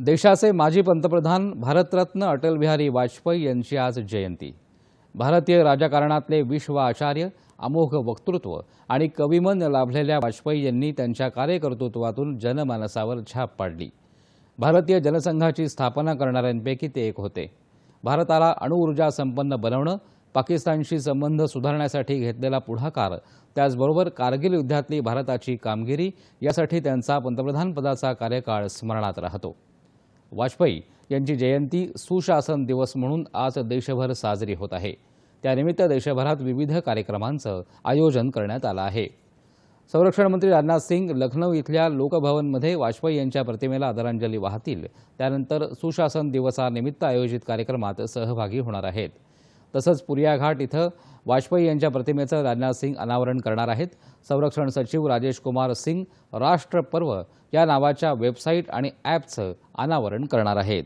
देशाचे माजी पंतप्रधान भारतरत्न अटलबिहारी वाजपेयी यांची आज जयंती. भारतीय राजकारणातले विश्व आचार्य अमोघ वक्तृत्व आणि कविमन लाभलेल्या वाजपेयी यांनी त्यांच्या कार्यकर्तृत्वातून जनमानसावर छाप पाडली. भारतीय जनसंघाची स्थापना करणाऱ्यांपैकी ते एक होते. भारताला अणुऊर्जा संपन्न बनवणं पाकिस्तानशी संबंध सुधारण्यासाठी घेतलेला पुढाकार त्याचबरोबर कारगिल युद्धातली भारताची कामगिरी यासाठी त्यांचा पंतप्रधानपदाचा कार्यकाळ स्मरणात राहतो. वाजपेयी यांची जयंती सुशासन दिवस म्हणून आज देशभर साजरी होत आहे. त्यानिमित्त देशभरात विविध कार्यक्रमांचं आयोजन करण्यात आलं आहे. संरक्षण मंत्री राजनाथ सिंग लखनौ इथल्या लोकभवनमध्ये वाजपेयी यांच्या प्रतिमेला आदरांजली वाहतील. त्यानंतर सुशासन दिवसानिमित्त आयोजित कार्यक्रमात सहभागी होणार आहेत. तसंच पुरिया घाट इथं वाजपेयी यांच्या प्रतिमेचं राजनाथ सिंग अनावरण करणार आहेत. संरक्षण सचिव राजेश कुमार सिंग राष्ट्र पर्व या नावाच्या वेबसाईट आणि ॲपचं अनावरण करणार आहेत.